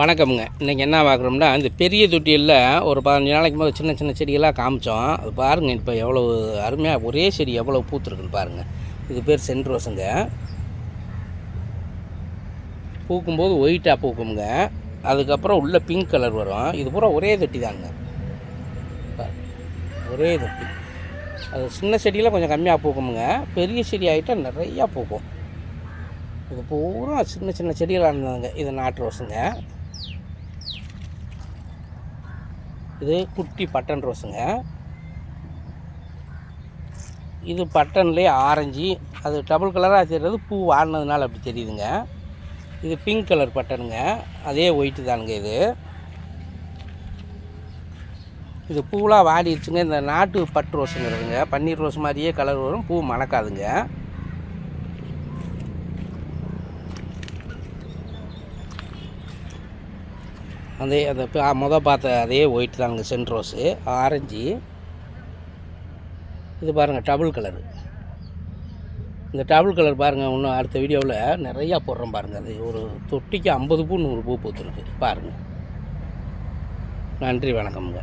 வணக்கமுங்க. இன்றைக்கி என்ன பார்க்குறோம்னா இந்த பெரிய தொட்டியில் ஒரு பதினஞ்சு நாளைக்கு முதல் சின்ன சின்ன செடிகளாக காமிச்சோம். அது பாருங்கள் இப்போ எவ்வளோ அருமையாக ஒரே செடி எவ்வளோ பூத்துருக்குன்னு பாருங்கள் இது பேர் சென்ட்ரோஸுங்க பூக்கும்போது ஒயிட்டாக பூக்குங்க அதுக்கப்புறம் உள்ளே பிங்க் கலர் வரும். இது பூரா ஒரே தொட்டி தாங்க. ஒரே தொட்டி. அது சின்ன செடியில் கொஞ்சம் கம்மியாக பூக்குமுங்க. பெரிய செடி ஆகிட்டால் நிறையா பூக்கும். இது பூரா சின்ன சின்ன செடிகளாக இருந்ததுங்க இது நாட்டு ரோஸுங்க. இது குட்டி பட்டன் ரோஸுங்க. இது பட்டன்லேயே ஆரஞ்சு. அது டபுள் கலராக தெரிகிறது பூ வாடினதுனால அப்படி தெரியுதுங்க. இது பிங்க் கலர் பட்டனுங்க. அதே ஒயிட்டு தானுங்க இது. இது பூவெலாம் வாடிடுச்சுங்க. இந்த நாட்டு பட்டு ரோஸுங்கிறதுங்க. பன்னீர் ரோஸ் மாதிரியே கலர் வரும். பூ மணக்காதுங்க. அதே அந்த மொதல் முத பார்த்த அதே ஒயிட் தானுங்க சென்ட் ரோஸு ஆரஞ்சு இது பாருங்கள் டபுள் கலரு இந்த டபுள் கலர் பாருங்கள் இன்னும் அடுத்த வீடியோவில் நிறையா போடுறோம் பாருங்கள் அது ஒரு தொட்டிக்கு ஐம்பது பூ நூறு பூ பூத்துருக்கு. பாருங்கள் நன்றி வணக்கம்ங்க.